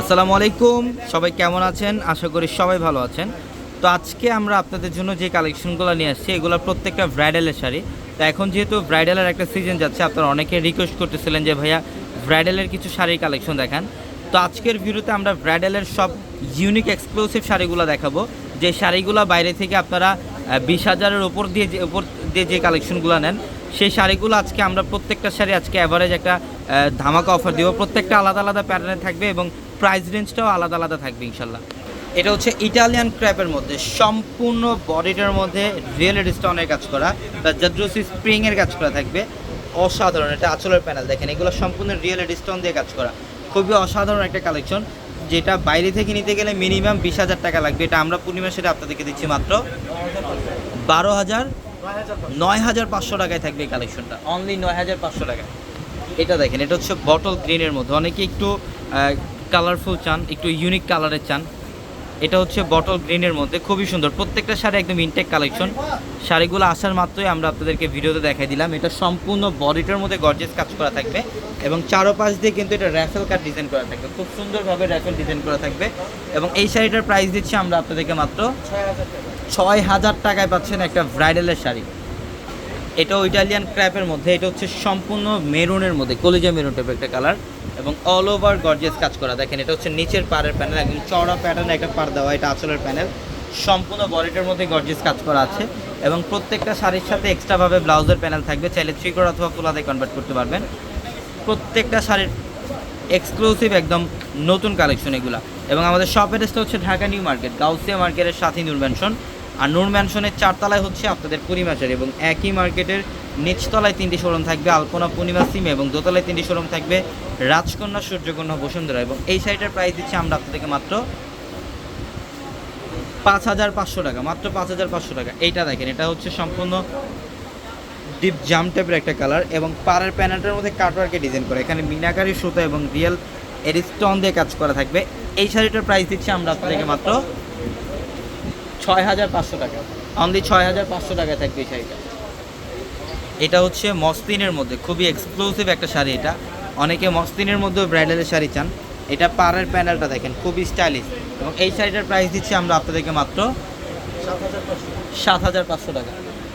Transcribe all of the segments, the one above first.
আসসালামু আলাইকুম। সবাই কেমন আছেন? আশা করি সবাই ভালো আছেন। তো আজকে আমরা আপনাদের জন্য যে কালেকশনগুলো নিয়ে আসছি, এগুলো প্রত্যেকটা ব্রাইডালের শাড়ি। তো এখন যেহেতু ব্রাইডালের একটা সিজন যাচ্ছে, আপনারা অনেকে রিকোয়েস্ট করতেছিলেন যে, ভাইয়া, ব্রাইডালের কিছু শাড়ির কালেকশন দেখান। তো আজকের ভিডিওতে আমরা ব্রাইডালের সব ইউনিক এক্সক্লুসিভ শাড়িগুলো দেখাবো। যে শাড়িগুলো বাইরে থেকে আপনারা বিশ হাজারের ওপর দিয়ে যে, উপর দিয়ে যে কালেকশনগুলো নেন, সেই শাড়িগুলো আজকে আমরা প্রত্যেকটা শাড়ি আজকে অ্যাভারেজ একটা ধামাকা অফার দিব। প্রত্যেকটা আলাদা আলাদা প্যাটার্নে থাকবে এবং প্রাইস রেঞ্জটাও আলাদা আলাদা থাকবে ইনশাল্লাহ। এটা হচ্ছে ইটালিয়ান ক্র্যাপের মধ্যে সম্পূর্ণ বডিটার মধ্যে রিয়েল স্টোনের কাজ করা বা জাদ্রুসি স্প্রিংয়ের কাজ করা থাকবে। অসাধারণ এটা আঁচলের প্যানেল দেখেন এগুলো সম্পূর্ণ রিয়েল স্টোন দিয়ে কাজ করা। খুবই অসাধারণ একটা কালেকশন যেটা বাইরে থেকে নিতে গেলে মিনিমাম বিশ হাজার টাকা লাগবে। এটা আমরা পূর্ণিমা সেটা আপনাদেরকে দিচ্ছি মাত্র বারো হাজার নয় হাজার পাঁচশো টাকায় থাকবে এই কালেকশনটা অনলি নয় হাজার পাঁচশো টাকা এটা দেখেন এটা হচ্ছে বটল গ্রিনের মধ্যে। অনেকে একটু কালারফুল চান, একটু ইউনিক কালারের চান। এটা হচ্ছে বটল গ্রিনের মধ্যে, খুবই সুন্দর। প্রত্যেকটা শাড়ি একদম ইনটেক কালেকশন শাড়িগুলো আসার মাত্রই আমরা আপনাদেরকে ভিডিওতে দেখাই দিলাম। এটা সম্পূর্ণ বডিটার মধ্যে গর্জেস কাজ করা থাকবে এবং চারোপাশ দিয়ে কিন্তু এটা র্যাফেল কাট ডিজাইন করা থাকবে। খুব সুন্দরভাবে র্যাফেল ডিজাইন করা থাকবে এবং এই শাড়িটার প্রাইস দিচ্ছি আমরা আপনাদেরকে মাত্র ছয় হাজার টাকায় পাচ্ছেন একটা ব্রাইডালের শাড়ি। এটাও ইটালিয়ান ক্র্যাপের মধ্যে, এটা হচ্ছে সম্পূর্ণ মেরুনের মধ্যে, কলিজা মেরুন টাইপের একটা কালার এবং অল ওভার গর্জিয়াস কাজ করা। দেখেন, এটা হচ্ছে নিচের পাড়ের প্যানেল একদম চওড়া প্যাটার্নে একটা পার দেওয়া, এটা আঁচলের প্যানেল সম্পূর্ণ বডিটার মধ্যে গর্জিয়াস কাজ করা আছে, এবং প্রত্যেকটা শাড়ির সাথে এক্সট্রাভাবে ব্লাউজের প্যানেল থাকবে, চাইলে থ্রি কোর অথবা ফুলাতে কনভার্ট করতে পারবেন। প্রত্যেকটা শাড়ির এক্সক্লুসিভ একদম নতুন কালেকশন এগুলা। এবং আমাদের শপ অ্যাড্রেসটা হচ্ছে ঢাকা নিউ মার্কেট, গাউসিয়া মার্কেটের সাথে নূর ম্যানশন আর নূর ম্যানশনের চারতলায় হচ্ছে আপনাদের পূর্ণিমা শাড়ি এবং একই মার্কেটের নিচতলায় তিনটি শোরুম থাকবে, আলপনা পূর্ণিমা সিম এবং দোতলায় তিনটি শোরুম থাকবে রাজকন্যা, সূর্যকন্যা, বসুন্ধরা এবং এই শাড়িটার প্রাইস দিচ্ছি আমরা আপনাদেরকে মাত্র পাঁচ হাজার পাঁচশো টাকা, মাত্র পাঁচ হাজার পাঁচশো টাকা। এইটা দেখেন, এটা হচ্ছে সম্পূর্ণ ডিপ জাম টাইপের একটা কালার এবং পাড়ের প্যানেলটার মধ্যে কাটওয়ার্কে ডিজাইন করে। এখানে মিনাকারি সুতা এবং রিয়েল এর স্টোন দিয়ে কাজ করা থাকবে। এই শাড়িটার প্রাইস দিচ্ছি আমরা আপনাদেরকে মাত্র ছয় হাজার পাঁচশো টাকা। অনলি ছয় হাজার পাঁচশো টাকায় থাকবে এই শাড়িটা। এটা হচ্ছে মসলিনের মধ্যে, খুবই এক্সক্লুসিভ একটা শাড়ি এটা। অনেকে মসলিনের মধ্যেও ব্রাইডালের শাড়ি চান। এটা পাড়ের প্যানেলটা দেখেন, খুবই স্টাইলিশ এবং এই শাড়িটার প্রাইস দিচ্ছি আমরা আপনাদেরকে মাত্র সাত হাজার পাঁচশো টাকা।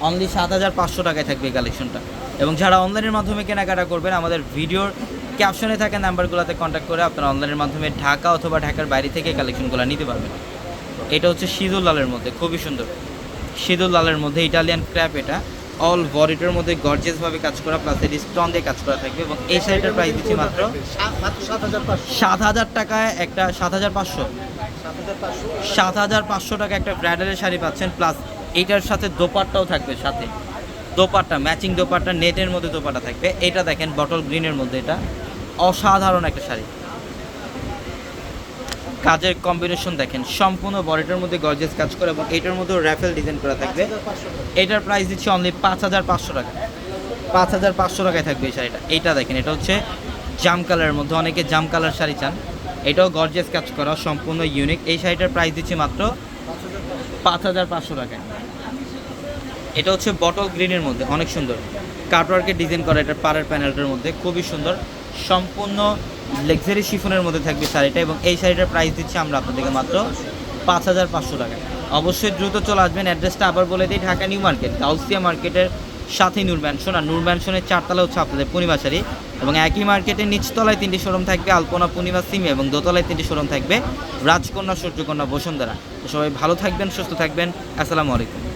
অনলি সাত হাজার পাঁচশো টাকায় থাকবে এই কালেকশনটা এবং যারা অনলাইনের মাধ্যমে কেনাকাটা করবেন, আমাদের ভিডিওর ক্যাপশনে থাকা নাম্বারগুলোতে কন্ট্যাক্ট করে আপনারা অনলাইনের মাধ্যমে ঢাকা অথবা ঢাকার বাইরে থেকে কালেকশনগুলো নিতে পারবেন। এটা হচ্ছে সিঁদুর লালের মধ্যে খুবই সুন্দর। সিঁদুর লালের মধ্যে ইটালিয়ান ক্র্যাপ এটা অল বডিটার মধ্যে গর্জিয়াসভাবে কাজ করা প্লাস এটি স্টোন দিয়ে কাজ করা থাকবে এবং এই শাড়িটার প্রাইস দিচ্ছি মাত্র সাত হাজার টাকায় একটা সাত হাজার পাঁচশো। সাত হাজার পাঁচশো। টাকা একটা ব্রাইডালের শাড়ি পাচ্ছেন প্লাস এইটার সাথে দোপাট্টাও থাকবে সাথে। দোপাট্টা ম্যাচিং দোপাট্টা নেটের মধ্যে দোপাট্টা থাকবে। এটা দেখেন বটল গ্রিনের মধ্যে এটা। অসাধারণ একটা শাড়ি। কাজের কম্বিনেশন দেখেন, সম্পূর্ণ বডিটার মধ্যে গর্জেস কাজ করে এবং এটার মধ্যেও র্যাফেল ডিজাইন করা থাকবে। এটার প্রাইস দিচ্ছি অনলি পাঁচ হাজার পাঁচশো টাকা। পাঁচ হাজার পাঁচশো টাকায় থাকবে এই শাড়িটা। এইটা দেখেন, এটা হচ্ছে জাম কালারের মধ্যে, অনেকে জাম কালার শাড়ি চান। এটাও গর্জেস কাজ করা, সম্পূর্ণ ইউনিক এই শাড়িটার প্রাইস দিচ্ছি মাত্র পাঁচ হাজার পাঁচশো টাকায়। এটা হচ্ছে বটল গ্রিনের মধ্যে, অনেক সুন্দর। কাটওয়ার্কের ডিজাইন করা এটার পাড়ের প্যানেলটার মধ্যে, খুবই সুন্দর। সম্পূর্ণ লাক্সারি শিফনের মধ্যে থাকবে শাড়িটা এবং এই শাড়িটার প্রাইস দিচ্ছি আমরা আপনাদেরকে মাত্র পাঁচ হাজার পাঁচশো টাকা। অবশ্যই দ্রুত চলে আসবেন। অ্যাড্রেসটা আবার বলে দিই, ঢাকা নিউ মার্কেট, গাউসিয়া মার্কেটের সাথে নূর ম্যানশন আর নূর ম্যানশনের চারতলা হচ্ছে আপনাদের পূর্ণিমা শাড়ি এবং একই মার্কেটের নিচতলায় তিনটি শোরুম থাকবে, আলপনা, পূর্ণিমা, সিমে এবং দোতলায় তিনটি শোরুম থাকবে রাজকন্যা, সূর্যকন্যা, বসুন্ধরা। সবাই ভালো থাকবেন, সুস্থ থাকবেন। আসসালামু আলাইকুম।